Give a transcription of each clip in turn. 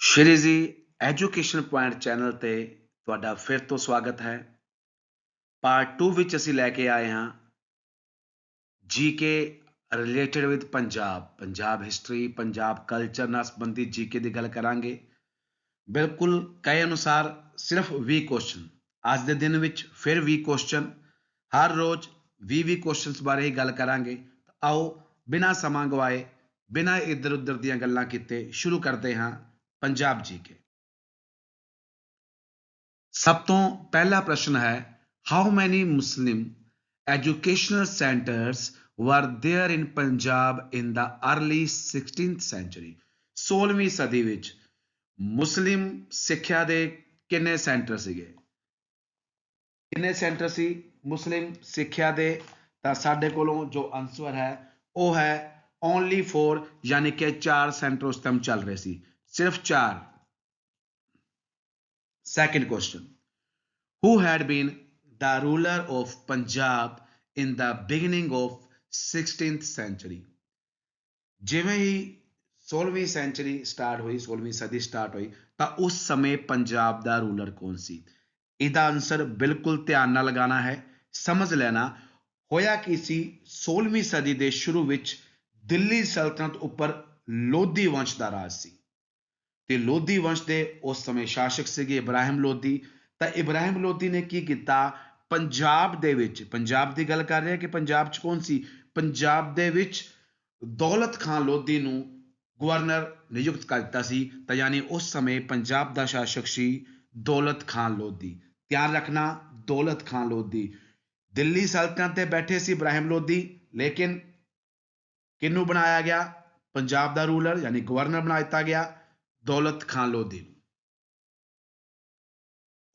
ਸ਼੍ਰੀ ਜੀ education point channel ਤੇ ਤੁਹਾਡਾ ਫਿਰ ਤੋਂ ਸਵਾਗਤ ਹੈ। ਪਾਰਟ 2 ਵਿੱਚ ਅਸੀਂ ਲੈ ਕੇ ਆਏ ਹਾਂ GK related with Punjab. Punjab history Punjab culture ਨਾਲ ਸੰਬੰਧਿਤ ਜੀਕੇ ਦੀ ਗੱਲ ਕਰਾਂਗੇ। ਬਿਲਕੁਲ ਕਹੇ ਅਨੁਸਾਰ ਸਿਰਫ 20 ਕੁਐਸਚਨ ਅੱਜ ਦੇ ਦਿਨ ਵਿੱਚ ਫਿਰ 20 ਕੁਐਸਚਨ ਹਰ ਰੋਜ਼ 20 20 ਕੁਐਸਚਨਸ ਬਾਰੇ ਹੀ ਗੱਲ ਕਰਾਂਗੇ। ਆਓ ਬਿਨਾਂ ਸਮਾਂ ਗਵਾਏ, ਬਿਨਾਂ ਇੱਧਰ ਉੱਧਰ ਦੀਆਂ ਗੱਲਾਂ ਕੀਤੇ ਸ਼ੁਰੂ ਕਰਦੇ ਹਾਂ। ਪੰਜਾਬ ਜੀਕੇ ਸਭ ਤੋਂ ਪਹਿਲਾ ਪ੍ਰਸ਼ਨ ਹੈ how many Muslim educational centers were there in Punjab in the early 16th century? 16ਵੀਂ ਸਦੀ ਵਿੱਚ ਮੁਸਲਿਮ ਸਿੱਖਿਆ ਦੇ ਕਿੰਨੇ ਸੈਂਟਰ ਸੀਗੇ? ਕਿੰਨੇ ਸੈਂਟਰ ਸੀ ਮੁਸਲਿਮ ਸਿੱਖਿਆ ਦੇ? ਤਾਂ ਸਾਡੇ ਕੋਲੋਂ ਜੋ ਆਨਸਰ ਹੈ, ਉਹ ਹੈ ਓਨਲੀ 4 ਯਾਨੀ ਕਿ 4 ਸੈਂਟਰ ਉਸ ਟਾਈਮ ਚੱਲ ਰਹੇ ਸੀ। ਸਿਰਫ ਚਾਰ। Second question. Who had been the ruler of punjab in the beginning of 16th century? ਜਿਵੇਂ ਹੀ 16ਵੀਂ ਸੈਂਚਰੀ ਸਟਾਰਟ ਹੋਈ 16ਵੀਂ ਸਦੀ ਸਟਾਰਟ ਹੋਈ, ਤਾਂ ਉਸ ਸਮੇਂ ਪੰਜਾਬ ਦਾ ਰੂਲਰ ਕੌਣ ਸੀ? ਇਹਦਾ ਆਨਸਰ ਬਿਲਕੁਲ ਧਿਆਨ ਨਾਲ ਲਗਾਉਣਾ ਹੈ, ਸਮਝ ਲੈਣਾ। ਹੋਇਆ ਕੀ ਸੀ? 16ਵੀਂ ਸਦੀ ਦੇ ਸ਼ੁਰੂ ਵਿੱਚ ਦਿੱਲੀ ਸਲਤਨਤ ਉੱਪਰ ਲੋਧੀ ਵੰਸ਼ ਦਾ ਰਾਜ ਸੀ। ਤੇ ਲੋਧੀ ਵੰਸ਼ ਦੇ ਉਸ ਸਮੇਂ ਸ਼ਾਸਕ ਸੀਗੇ ਇਬਰਾਹਿਮ ਲੋਧੀ। ਤਾਂ ਇਬਰਾਹਿਮ ਲੋਧੀ ਨੇ ਕੀ ਕੀਤਾ? ਪੰਜਾਬ ਦੇ ਵਿੱਚ, ਪੰਜਾਬ ਦੀ ਗੱਲ ਕਰ ਰਿਹਾ ਕਿ ਪੰਜਾਬ 'ਚ ਕੌਣ ਸੀ? ਪੰਜਾਬ ਦੇ ਵਿੱਚ ਦੌਲਤ ਖਾਨ ਲੋਧੀ ਨੂੰ ਗਵਰਨਰ ਨਿਯੁਕਤ ਕਰ ਦਿੱਤਾ ਸੀ। ਤਾਂ ਯਾਨੀ ਉਸ ਸਮੇਂ ਪੰਜਾਬ ਦਾ ਸ਼ਾਸਕ ਸੀ ਦੌਲਤ ਖਾਨ ਲੋਧੀ। ਧਿਆਨ ਰੱਖਣਾ, ਦੌਲਤ ਖਾਨ ਲੋਧੀ। ਦਿੱਲੀ ਸਲਤਨਤ ਤੇ ਬੈਠੇ ਸੀ ਇਬਰਾਹਿਮ ਲੋਧੀ, ਲੇਕਿਨ ਕਿਹਨੂੰ ਬਣਾਇਆ ਗਿਆ? ਪੰਜਾਬ ਦਾ ਰੂਲਰ, ਯਾਨੀ ਗਵਰਨਰ ਬਣਾ ਦਿੱਤਾ ਗਿਆ। ਦੌਲਤ ਖਾਨ ਲੋਧੀ ਨੂੰ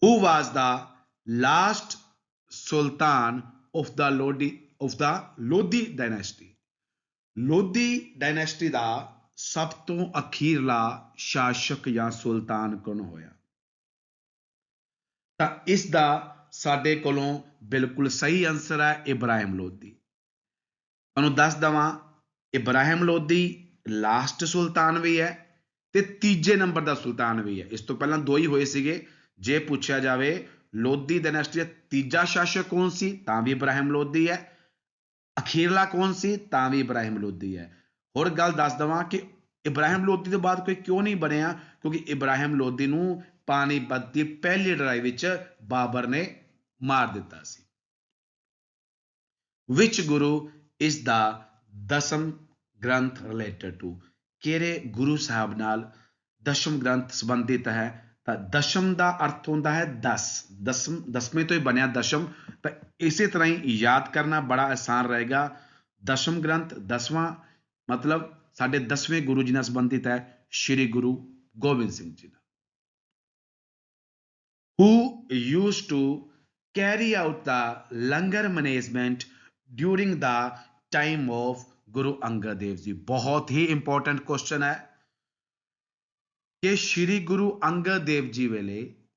who was the last sultan of the lodi, of the lodi dynasty? Lodhi dynasty ਦਾ ਸਭ ਤੋਂ ਅਖੀਰਲਾ ਸ਼ਾਸਕ ਜਾਂ ਸੁਲਤਾਨ ਕੌਣ ਹੋਇਆ? ਤਾਂ ਇਸ ਦਾ ਸਾਡੇ ਕੋਲੋਂ ਬਿਲਕੁਲ ਸਹੀ ਆਨਸਰ ਹੈ ਇਬਰਾਹਿਮ ਲੋਧੀ। ਤੁਹਾਨੂੰ ਦੱਸ ਦਵਾਂ, ਇਬਰਾਹਿਮ ਲੋਧੀ ਲਾਸਟ ਸੁਲਤਾਨ ਵੀ ਹੈ ਤੇ ਤੀਜੇ ਨੰਬਰ ਦਾ ਸੁਲਤਾਨ ਵੀ ਹੈ। ਇਸ ਤੋਂ ਪਹਿਲਾਂ ਦੋ ਹੀ ਹੋਏ ਸੀਗੇ। ਜੇ ਪੁੱਛਿਆ ਜਾਵੇ, ਲੋਧੀ ਡਾਇਨੈਸਟੀ ਦਾ ਤੀਜਾ ਸ਼ਾਸਕ ਕੌਣ ਸੀ? ਤਾਂ ਵੀ ਇਬਰਾਹਿਮ ਲੋਧੀ ਹੈ। ਅਖੀਰਲਾ ਕੌਣ ਸੀ? ਤਾਂ ਵੀ ਇਬਰਾਹਿਮ ਲੋਧੀ ਹੈ। ਹੋਰ ਗੱਲ ਦੱਸ ਦਵਾਂ ਕਿ ਇਬਰਾਹਿਮ ਲੋਧੀ ਤੋਂ ਬਾਅਦ ਕੋਈ ਕਿਉਂ ਨਹੀਂ ਬਣਿਆ? ਕਿਉਂਕਿ ਇਬਰਾਹਿਮ ਲੋਧੀ ਨੂੰ ਪਾਣੀਪਤ ਦੀ ਪਹਿਲੀ ਲੜਾਈ ਵਿੱਚ ਬਾਬਰ ਨੇ ਮਾਰ ਦਿੱਤਾ ਸੀ। Which Guru? is the Dasam Granth related to ਕਿਹੜੇ ਗੁਰੂ ਸਾਹਿਬ ਨਾਲ ਦਸ਼ਮ ਗ੍ਰੰਥ ਸੰਬੰਧਿਤ ਹੈ? ਤਾਂ ਦਸ਼ਮ ਦਾ ਅਰਥ ਹੁੰਦਾ ਹੈ 10 ਦਸਮ, ਦਸਵੇਂ ਤੋਂ ਹੀ ਬਣਿਆ ਦਸ਼ਮ। ਤਾਂ ਇਸੇ ਤਰ੍ਹਾਂ ਹੀ ਯਾਦ ਕਰਨਾ ਬੜਾ ਆਸਾਨ ਰਹੇਗਾ। ਦਸ਼ਮ ਗ੍ਰੰਥ ਦਸਵਾਂ, ਮਤਲਬ ਸਾਡੇ ਦਸਵੇਂ ਗੁਰੂ ਜੀ ਨਾਲ ਸੰਬੰਧਿਤ ਹੈ, ਸ੍ਰੀ ਗੁਰੂ ਗੋਬਿੰਦ ਸਿੰਘ ਜੀ ਨਾਲ who used to carry out the langar management during the time of Guru Angad Dev ji. ਬਹੁਤ ਹੀ ਇੰਪੋਰਟੈਂਟ ਕੁਐਸਚਨ ਹੈ ਕਿ ਸ੍ਰੀ ਗੁਰੂ ਅੰਗਦ ਦੇਵ ਜੀ ਵੇਲੇ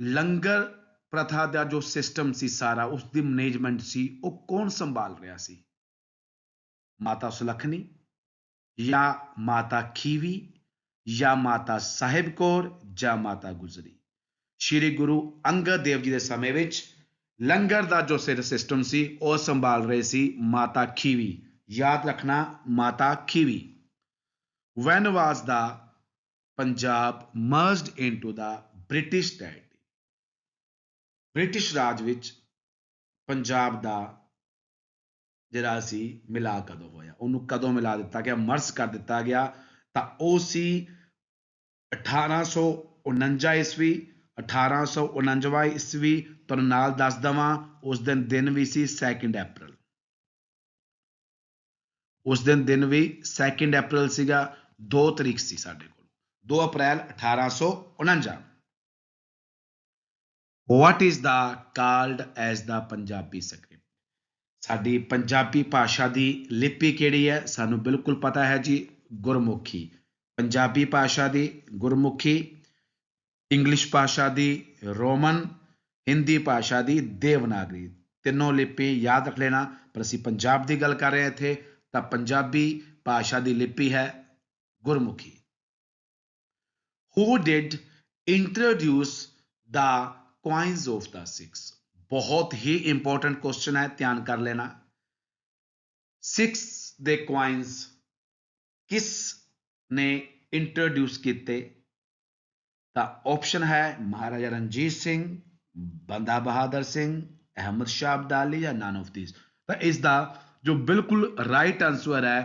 ਲੰਗਰ ਪ੍ਰਥਾ ਦਾ ਜੋ ਸਿਸਟਮ ਸੀ ਸਾਰਾ ਉਸ ਦੀ ਮੈਨੇਜਮੈਂਟ ਸੀ, ਉਹ ਕੌਣ ਸੰਭਾਲ ਰਿਹਾ ਸੀ? ਮਾਤਾ ਸੁਲੱਖਣੀ ਜਾਂ ਮਾਤਾ ਖੀਵੀ ਜਾਂ ਮਾਤਾ ਸਾਹਿਬ ਕੌਰ ਜਾਂ ਮਾਤਾ ਗੁਜਰੀ? ਸ੍ਰੀ ਗੁਰੂ ਅੰਗਦ ਦੇਵ ਜੀ ਦੇ ਸਮੇਂ ਵਿੱਚ ਲੰਗਰ ਦਾ ਜੋ ਸਿਸਟਮ ਸੀ, ਉਹ ਸੰਭਾਲ ਰਹੇ ਸੀ ਮਾਤਾ ਖੀਵੀ। ਯਾਦ ਰੱਖਣਾ ਮਾਤਾ Khivi. when was the Punjab merged into the british territory British Raj ਵਿੱਚ ਪੰਜਾਬ ਦਾ ਜਿਹੜਾ ਸੀ ਮਿਲਾ ਕਦੋਂ ਹੋਇਆ? ਉਹਨੂੰ ਕਦੋਂ ਮਿਲਾ ਦਿੱਤਾ ਗਿਆ? ਮਰਸ ਕਰ ਦਿੱਤਾ ਗਿਆ। ਤਾਂ ਉਹ ਸੀ 1849 ਈਸਵੀ 1849 ਈਸਵੀ। ਤੁਹਾਨੂੰ ਨਾਲ ਦੱਸ ਦਵਾਂ, ਉਸ ਦਿਨ ਦਿਨ ਵੀ ਸੀ 2 ਅਪ੍ਰੈਲ ਉਸ ਦਿਨ ਦਿਨ ਵੀ 2 ਅਪ੍ਰੈਲ ਸੀਗਾ 2 ਤਰੀਕ ਸੀ ਸਾਡੇ ਕੋਲ। 2 April 1849 what is the called as the Punjabi script ਸਾਡੀ ਪੰਜਾਬੀ ਭਾਸ਼ਾ ਦੀ ਲਿਪੀ ਕਿਹੜੀ ਹੈ? ਸਾਨੂੰ ਬਿਲਕੁਲ ਪਤਾ ਹੈ ਜੀ, ਗੁਰਮੁਖੀ। ਪੰਜਾਬੀ ਭਾਸ਼ਾ ਦੀ ਗੁਰਮੁਖੀ ਇੰਗਲਿਸ਼ ਭਾਸ਼ਾ ਦੀ ਰੋਮਨ, ਹਿੰਦੀ ਭਾਸ਼ਾ ਦੀ ਦੇਵਨਾਗਰੀ। ਤਿੰਨੋਂ ਲਿਪੀ ਯਾਦ ਰੱਖ ਲੈਣਾ। ਪਰ ਅਸੀਂ ਪੰਜਾਬ ਦੀ ਗੱਲ ਕਰ ਰਹੇ ਹਾਂ ਇੱਥੇ। ਤਾਂ ਪੰਜਾਬੀ ਭਾਸ਼ਾ ਦੀ ਲਿਪੀ ਹੈ Gurmukhi. Who did introduce the coins of the six? ਬਹੁਤ ਹੀ ਇੰਪੋਰਟੈਂਟ ਕੁਐਸਚਨ ਹੈ, ਧਿਆਨ ਕਰ ਲੈਣਾ। ਸਿਕਸ ਦੇ coins ਕਿਸ ਨੇ ਇੰਟਰੋਡਿਊਸ ਕੀਤੇ? ਤਾਂ ਆਪਸ਼ਨ ਹੈ ਮਹਾਰਾਜਾ ਰਣਜੀਤ ਸਿੰਘ, ਬੰਦਾ ਬਹਾਦਰ ਸਿੰਘ, ਅਹਿਮਦ ਸ਼ਾਹ ਅਬਦਾਲੀ ਜਾਂ ਨਨ ਆਫ ਥੀਸ ਤਾਂ ਇਸ ਦਾ ਜੋ ਬਿਲਕੁਲ ਰਾਈਟ ਆਨਸਰ ਹੈ,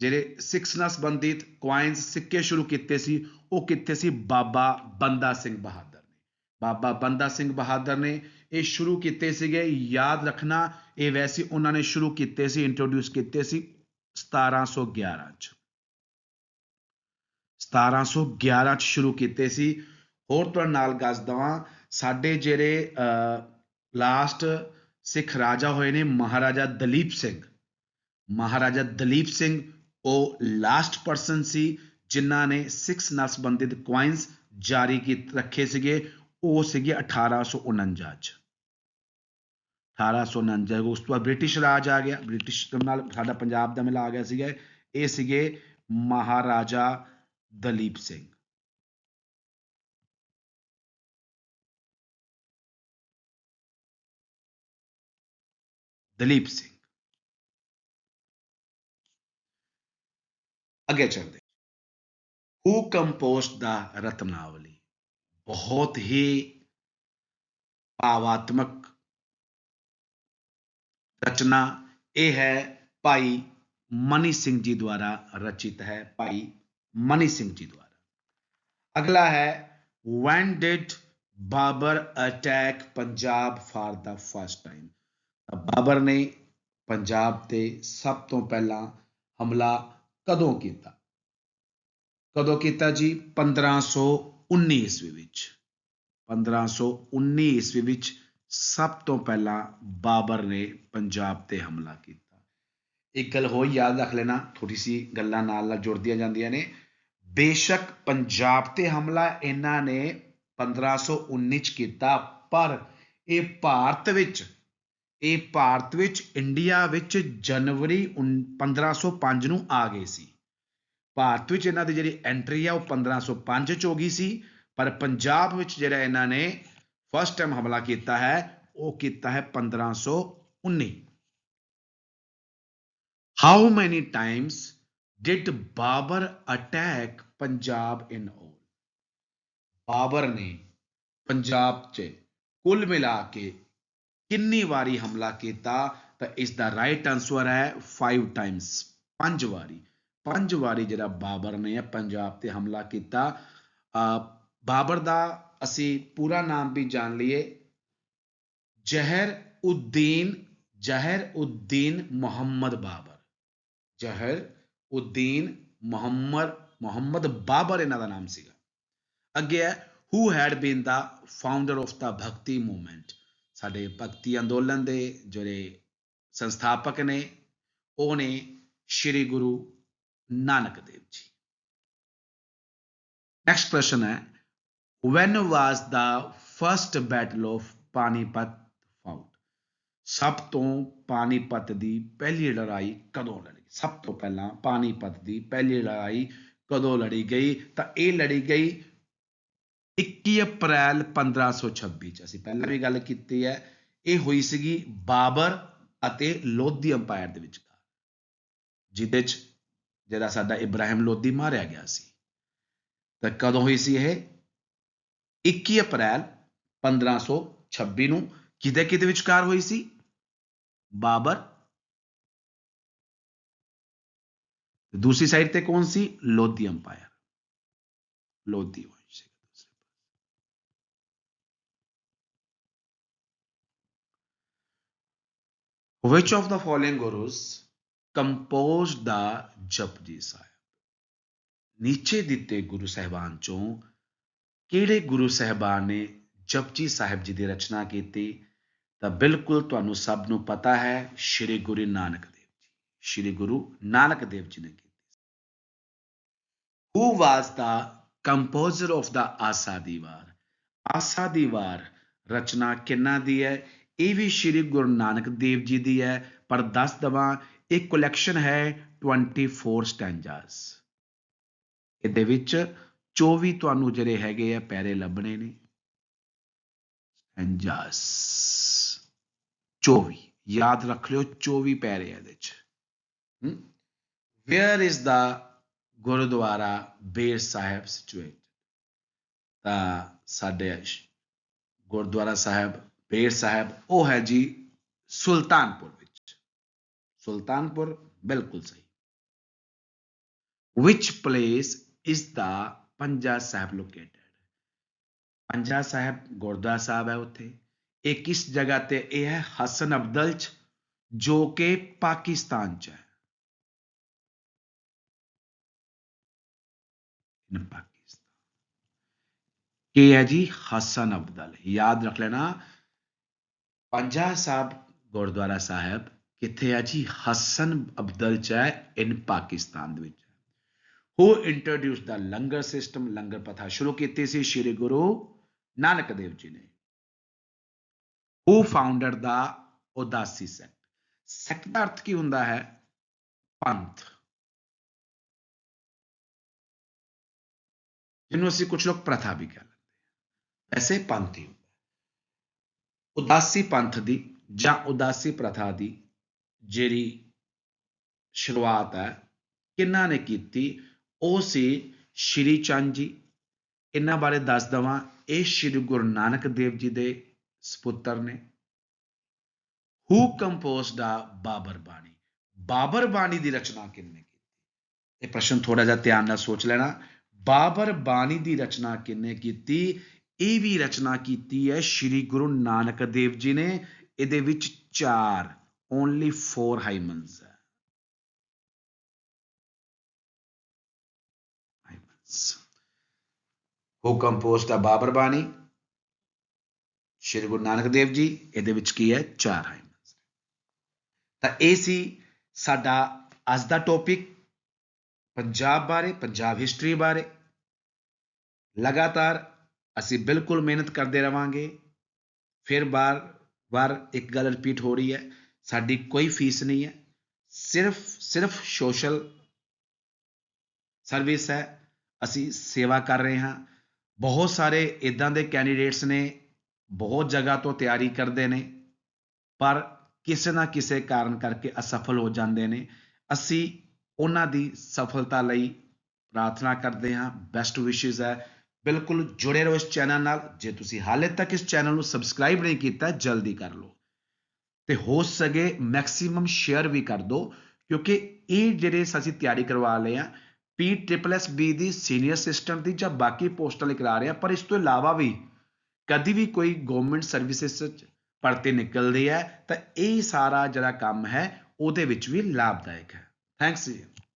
ਜਿਹੜੇ 6 ਨਾਲ ਸੰਬੰਧਿਤ ਕੁਆਇਨਸ ਸਿੱਕੇ ਸ਼ੁਰੂ ਕੀਤੇ ਸੀ, ਉਹ ਕਿੱਥੇ ਸੀ? ਬਾਬਾ ਬੰਦਾ ਸਿੰਘ ਬਹਾਦਰ ਨੇ। ਬਾਬਾ ਬੰਦਾ ਸਿੰਘ ਬਹਾਦਰ ਨੇ ਇਹ ਸ਼ੁਰੂ ਕੀਤੇ ਸੀਗੇ। ਯਾਦ ਰੱਖਣਾ, ਇਹ ਵੈਸੇ ਉਹਨਾਂ ਨੇ ਸ਼ੁਰੂ ਕੀਤੇ ਸੀ ਇੰਟਰੋਡਿਊਸ ਕੀਤੇ ਸੀ 1711 ਚ। 1711 ਚ ਸ਼ੁਰੂ ਕੀਤੇ ਸੀ। ਹੋਰ ਤੁਹਾਡੇ ਨਾਲ ਗੱਜ ਦਵਾਂ ਸਾਡੇ ਜਿਹੜੇ ਲਾਸਟ ਸਿੱਖ ਰਾਜਾ ਹੋਏ ਨੇ ਮਹਾਰਾਜਾ ਦਲੀਪ ਸਿੰਘ। ਮਹਾਰਾਜਾ ਦਲੀਪ ਸਿੰਘ, ਉਹ ਲਾਸਟ ਪਰਸਨ ਸੀ ਜਿਨ੍ਹਾਂ ਨੇ 6 ਨਾਲ ਸੰਬੰਧਿਤ ਕੁਆਇਨਸ ਜਾਰੀ ਕੀਤੇ ਰੱਖੇ ਸੀਗੇ। ਉਹ ਸੀਗੇ 1849 ਚ। 1849 ਉਸ ਤੋਂ ਬਾਅਦ ਬ੍ਰਿਟਿਸ਼ ਰਾਜ ਆ ਗਿਆ। ਬ੍ਰਿਟਿਸ਼ ਨਾਲ ਸਾਡਾ ਪੰਜਾਬ ਦਾ ਮਿਲਾ ਆ ਗਿਆ ਸੀਗਾ। ਇਹ ਸੀਗੇ ਮਹਾਰਾਜਾ ਦਲੀਪ ਸਿੰਘ। ਦਲੀਪ ਸਿੰਘ ਅੱਗੇ ਚੱਲਦੇ ਹੂ। ਕੰਪੋਜ਼ਡ ਦਾ ਰਤਨਾਵਲੀ? ਬਹੁਤ ਹੀ ਭਾਵਾਤਮਕ ਰਚਨਾ। ਇਹ ਹੈ ਭਾਈ ਮਨੀ ਸਿੰਘ ਜੀ ਦੁਆਰਾ ਰਚਿਤ ਹੈ, ਭਾਈ ਮਨੀ ਸਿੰਘ ਜੀ ਦੁਆਰਾ। ਅਗਲਾ ਹੈ, when did Babar attack Punjab for the first time Babar ਨੇ ਪੰਜਾਬ ਤੇ ਸਭ ਤੋਂ ਪਹਿਲਾਂ ਹਮਲਾ ਕਦੋਂ ਕੀਤਾ? ਕਦੋਂ ਕੀਤਾ ਜੀ? 1519 ਈਸਵੀ ਵਿੱਚ। 1519 ਈਸਵੀ ਵਿੱਚ ਸਭ ਤੋਂ ਪਹਿਲਾਂ ਬਾਬਰ ਨੇ ਪੰਜਾਬ ਤੇ ਹਮਲਾ ਕੀਤਾ। ਇੱਕ ਗੱਲ ਹੋਰ ਯਾਦ ਰੱਖ ਲੈਣਾ ਥੋੜੀ ਸੀ ਗੱਲਾਂ ਨਾਲ ਨਾਲ ਜੁੜਦੀਆਂ ਜਾਂਦੀਆਂ ਨੇ। ਬੇਸ਼ੱਕ ਪੰਜਾਬ ਤੇ ਹਮਲਾ ਇਹਨਾਂ ਨੇ 1519 ਚ ਕੀਤਾ, ਪਰ ਇਹ ਭਾਰਤ ਵਿੱਚ ਇਹ ਭਾਰਤ ਵਿੱਚ ਇੰਡੀਆ ਵਿੱਚ ਜਨਵਰੀ 1505 ਨੂੰ ਆ ਗਏ ਸੀ। ਭਾਰਤ ਵਿੱਚ ਇਹਨਾਂ ਦੀ ਜਿਹੜੀ ਐਂਟਰੀ ਆ ਉਹ 1505 ਚ ਹੋ ਗਈ ਸੀ, ਪਰ ਪੰਜਾਬ ਵਿੱਚ ਜਿਹੜਾ ਇਹਨਾਂ ਨੇ ਫਸਟ ਟਾਈਮ ਹਮਲਾ ਕੀਤਾ ਹੈ, ਉਹ ਕੀਤਾ ਹੈ 1519 how many times did Babar attack Punjab in all Babar ਨੇ ਪੰਜਾਬ 'ਚ ਕੁੱਲ ਮਿਲਾ ਕੇ ਕਿੰਨੀ ਵਾਰੀ ਹਮਲਾ ਕੀਤਾ, ਤਾਂ ਇਸ ਦਾ ਰਾਈਟ ਆਨਸਰ ਹੈ 5 ਟਾਈਮਸ ਪੰਜ ਵਾਰੀ। ਪੰਜ ਵਾਰੀ ਜਿਹੜਾ ਬਾਬਰ ਨੇ ਪੰਜਾਬ ਤੇ ਹਮਲਾ ਕੀਤਾ ਬਾਬਰ ਦਾ ਅਸੀਂ ਪੂਰਾ ਨਾਮ ਵੀ ਜਾਣ ਲਈਏ। ਜ਼ਹਿਰ ਉਦੀਨ ਜ਼ਹਿਰ ਉਦੀਨ ਮੁਹੰਮਦ ਬਾਬਰ। ਜ਼ਹਿਰ ਉਦੀਨ ਮੁਹੰਮਦ ਮੁਹੰਮਦ ਬਾਬਰ ਇਹਨਾਂ ਦਾ ਨਾਮ ਸੀਗਾ। ਅੱਗੇ ਹੈ who had been the founder of the Bhakti movement ਸਾਡੇ ਭਗਤੀ ਅੰਦੋਲਨ ਦੇ ਜਿਹੜੇ ਸੰਸਥਾਪਕ ਨੇ, ਉਹ ਨੇ ਸ੍ਰੀ ਗੁਰੂ ਨਾਨਕ ਦੇਵ ਜੀ। ਨੈਕਸਟ ਕੁਐਸਚਨ ਹੈ, when was the first battle of Panipat fought? ਸਭ ਤੋਂ ਪਾਨੀਪਤ ਦੀ ਪਹਿਲੀ ਲੜਾਈ ਕਦੋਂ ਲੜੀ ਸਭ ਤੋਂ ਪਹਿਲਾਂ ਪਾਨੀਪਤ ਦੀ ਪਹਿਲੀ ਲੜਾਈ ਕਦੋਂ ਲੜੀ ਗਈ? ਤਾਂ ਇਹ ਲੜੀ ਗਈ 21 ਅਪ੍ਰੈਲ 1526 ਚ ਅਸੀਂ ਪਹਿਲਾਂ ਵੀ ਗੱਲ ਕੀਤੀ ਹੈ, ਇਹ ਹੋਈ ਸੀਗੀ ਬਾਬਰ ਅਤੇ ਲੋਧੀ ਅੰਪਾਇਰ ਦੇ ਵਿਚਕਾਰ, ਜਿਹਦੇ ਚ ਜਿਹੜਾ ਸਾਡਾ ਇਬਰਾਹਿਮ ਲੋਧੀ ਮਾਰਿਆ ਗਿਆ ਸੀ। ਤਾਂ ਕਦੋਂ ਹੋਈ ਸੀ ਇਹ? 21 ਅਪ੍ਰੈਲ 1526 ਨੂੰ ਕਿਹਦੇ ਕਿਹਦੇ ਵਿਚਕਾਰ ਹੋਈ ਸੀ? ਬਾਬਰ। ਦੂਸਰੀ ਸਾਈਡ ਤੇ ਕੌਣ ਸੀ? ਲੋਧੀ ਅੰਪਾਇਰ। ਲੋਧੀ ਵੰਸ਼ ਸੀ Which of the following gurus composed the Japji Sahib? ਨੀਚੇ ਦਿੱਤੇ ਗੁਰੂ ਸਾਹਿਬਾਨ ਚੋਂ ਕਿਹੜੇ ਗੁਰੂ ਸਾਹਿਬਾਨ ਨੇ ਜਪਜੀ ਸਾਹਿਬ ਜੀ ਦੀ ਰਚਨਾ ਕੀਤੀ? ਤਾਂ ਬਿਲਕੁਲ ਤੁਹਾਨੂੰ ਸਭ ਨੂੰ ਪਤਾ ਹੈ, ਸ੍ਰੀ ਗੁਰੂ ਨਾਨਕ ਦੇਵ ਜੀ। ਸ੍ਰੀ ਗੁਰੂ ਨਾਨਕ ਦੇਵ ਜੀ ਨੇ ਕੀਤੀ। Who was the composer of the ਆਸਾ ਦੀਵਾਰ ਆਸਾ ਦੀਵਾਰ ਰਚਨਾ ਕਿੰਨਾ ਦੀ ਹੈ? ਇਹ ਵੀ ਸ੍ਰੀ ਗੁਰੂ ਨਾਨਕ ਦੇਵ ਜੀ ਦੀ ਹੈ, ਪਰ ਦੱਸ ਦਵਾਂ, ਇਹ ਕਲੈਕਸ਼ਨ ਹੈ 24 ਸਟੈਂਜਾਸ ਇਹਦੇ ਵਿੱਚ 24 ਤੁਹਾਨੂੰ ਜਿਹੜੇ ਹੈਗੇ ਆ, ਪੈਰੇ ਲੱਭਣੇ ਨੇ। ਐਂਜਸ 24 ਯਾਦ ਰੱਖ ਲਿਓ 24 ਪੈਰੇ ਇਹਦੇ ਚ। Where is the Gurdwara Ber Sahib ਸਿਚੁਏਟ ਤਾਂ ਸਾਡੇ ਗੁਰਦੁਆਰਾ ਸਾਹਿਬ ਬੇਰ ਸਾਹਿਬ ਉਹ ਹੈ ਜੀ ਸੁਲਤਾਨਪੁਰ ਵਿੱਚ ਸੁਲਤਾਨਪੁਰ ਬਿਲਕੁਲ ਸਹੀ which place is the Panja Sahib located? Panja Sahib Gurdwara ਸਾਹਿਬ ਹੈ ਉੱਥੇ ਇਹ ਕਿਸ ਜਗ੍ਹਾ ਤੇ ਇਹ ਹੈ ਹਸਨ ਅਬਦਲ ਚ ਜੋ ਕਿ ਪਾਕਿਸਤਾਨ ਚ ਹੈ in ਪਾਕਿਸਤਾਨ ਇਹ ਹੈ ਜੀ ਹਸਨ ਅਬਦਲ ਯਾਦ ਰੱਖ ਲੈਣਾ ਪੰਜਾ ਸਾਹਿਬ ਗੁਰਦੁਆਰਾ ਸਾਹਿਬ ਕਿੱਥੇ ਹੈ ਜੀ ਹਸਨ ਅਬਦਲ ਚ ਇਨ ਪਾਕਿਸਤਾਨ ਦੇ ਵਿੱਚ ਹੂ ਇੰਟਰੋਡਿਊਸ ਦਾ ਲੰਗਰ ਸਿਸਟਮ ਲੰਗਰ ਪ੍ਰਥਾ ਸ਼ੁਰੂ ਕੀਤੀ ਸੀ ਸ੍ਰੀ ਗੁਰੂ ਨਾਨਕ ਦੇਵ ਜੀ ਨੇ ਉਹ ਫਾਊਂਡਰ ਦਾ ਉਦਾਸੀ ਸੈਕਟ ਸੈਕਟ ਦਾ ਅਰਥ ਕੀ ਹੁੰਦਾ ਹੈ? ਪੰਥ। ਜਿਹਨੂੰ ਅਸੀਂ ਕੁਝ ਲੋਕ ਪ੍ਰਥਾ ਵੀ ਕਹਿ ਲੈਂਦੇ ਹਾਂ। ਐਸੇ ਪੰਥ ਹੀ ਉਦਾਸੀ ਪੰਥ ਦੀ ਜਾਂ ਉਦਾਸੀ ਪ੍ਰਥਾ ਦੀ ਜਿਹੜੀ ਸ਼ੁਰੂਆਤ ਹੈ ਕਿਹਨਾਂ ਨੇ ਕੀਤੀ? ਉਹ ਸੀ ਸ਼੍ਰੀ ਚੰਦ ਜੀ। ਇਹਨਾਂ ਬਾਰੇ ਦੱਸ ਦਵਾਂ, ਇਹ ਸ਼੍ਰੀ ਗੁਰੂ ਨਾਨਕ ਦੇਵ ਜੀ ਦੇ ਸਪੁੱਤਰ ਨੇ। ਹੂ ਕੰਪੋਜ਼ਡ ਆ ਬਾਬਰ ਬਾਣੀ ਬਾਬਰ ਬਾਣੀ ਦੀ ਰਚਨਾ ਕਿੰਨੇ ਕੀਤੀ? ਇਹ ਪ੍ਰਸ਼ਨ ਥੋੜਾ ਜਿਹਾ ਧਿਆਨ ਨਾਲ ਸੋਚ ਲੈਣਾ। ਬਾਬਰ ਬਾਣੀ ਦੀ ਰਚਨਾ ਕਿੰਨੇ ਕੀਤੀ? ਇਹ ਵੀ ਰਚਨਾ ਕੀਤੀ ਹੈ ਸ਼੍ਰੀ ਗੁਰੂ ਨਾਨਕ ਦੇਵ ਜੀ ਨੇ, ਇਹਦੇ ਵਿੱਚ ਚਾਰ ਓਨਲੀ 4 ਹਾਈਮਨਸ ਹੈ। ਹਾਈਮਨਸ ਹੂ ਕੰਪੋਜ਼ਡ ਆ ਬਾਬਰ ਬਾਣੀ ਸ਼੍ਰੀ ਗੁਰੂ ਨਾਨਕ ਦੇਵ ਜੀ, ਇਹਦੇ ਵਿੱਚ ਕੀ ਹੈ? ਚਾਰ ਹਾਈਮਨਸ ਤਾਂ ਇਹ ਸੀ ਸਾਡਾ ਅੱਜ ਦਾ ਟੌਪਿਕ ਪੰਜਾਬ ਬਾਰੇ, ਪੰਜਾਬ ਹਿਸਟਰੀ ਬਾਰੇ। ਲਗਾਤਾਰ ਅਸੀਂ ਬਿਲਕੁਲ ਮਿਹਨਤ ਕਰਦੇ ਰਵਾਂਗੇ। ਫਿਰ ਬਾਰ ਵਾਰ ਇੱਕ ਗੱਲ ਰਿਪੀਟ ਹੋ ਰਹੀ ਹੈ, ਸਾਡੀ ਕੋਈ ਫੀਸ ਨਹੀਂ ਹੈ। ਸਿਰਫ ਸਿਰਫ ਸੋਸ਼ਲ ਸਰਵਿਸ ਹੈ, ਅਸੀਂ ਸੇਵਾ ਕਰ ਰਹੇ ਹਾਂ। ਬਹੁਤ ਸਾਰੇ ਇਦਾਂ ਦੇ ਕੈਂਡੀਡੇਟਸ ਨੇ, ਬਹੁਤ ਜਗ੍ਹਾ ਤੋਂ ਤਿਆਰੀ ਕਰਦੇ ਨੇ, ਪਰ ਕਿਸੇ ਨਾ ਕਿਸੇ ਕਾਰਨ ਕਰਕੇ ਅਸਫਲ ਹੋ ਜਾਂਦੇ ਨੇ। ਅਸੀਂ ਉਹਨਾਂ ਦੀ ਸਫਲਤਾ ਲਈ ਪ੍ਰਾਰਥਨਾ ਕਰਦੇ ਹਾਂ ਬੈਸਟ ਵਿਸ਼ੇਸ ਹੈ। ਬਿਲਕੁਲ ਜੁੜੇ ਰਹੋ ਇਸ ਚੈਨਲ ਨਾਲ। ਜੇ ਤੁਸੀਂ ਹਾਲੇ ਤੱਕ ਇਸ ਚੈਨਲ ਨੂੰ ਸਬਸਕ੍ਰਾਈਬ ਨਹੀਂ ਕੀਤਾ, ਜਲਦੀ ਕਰ ਲਓ। ਤੇ ਹੋ ਸਕੇ ਮੈਕਸਿਮਮ ਸ਼ੇਅਰ ਵੀ ਕਰ ਦਿਓ, ਕਿਉਂਕਿ ਇਹ ਜਿਹੜੇ ਅਸੀਂ ਤਿਆਰੀ ਕਰਵਾ ਲਏ ਆ ਪੀ ਟ੍ਰਿਪਲ ਐਸ ਬੀ ਦੀ ਸੀਨੀਅਰ ਅਸਿਸਟੈਂਟ ਦੀ ਜਾਂ ਬਾਕੀ ਪੋਸਟਾਂ ਲਈ ਕਰਾ ਰਹੇ ਆ, ਪਰ ਇਸ ਤੋਂ ਇਲਾਵਾ ਵੀ ਕਦੀ ਵੀ ਕੋਈ ਗਵਰਨਮੈਂਟ 'ਚ ਪਰਤੇ ਨਿਕਲਦੀ ਹੈ, ਤਾਂ ਇਹ ਸਾਰਾ ਜਿਹੜਾ ਕੰਮ ਹੈ, ਉਹਦੇ ਵਿੱਚ ਵੀ ਲਾਭਦਾਇਕ ਹੈ। ਥੈਂਕਸ ਜੀ।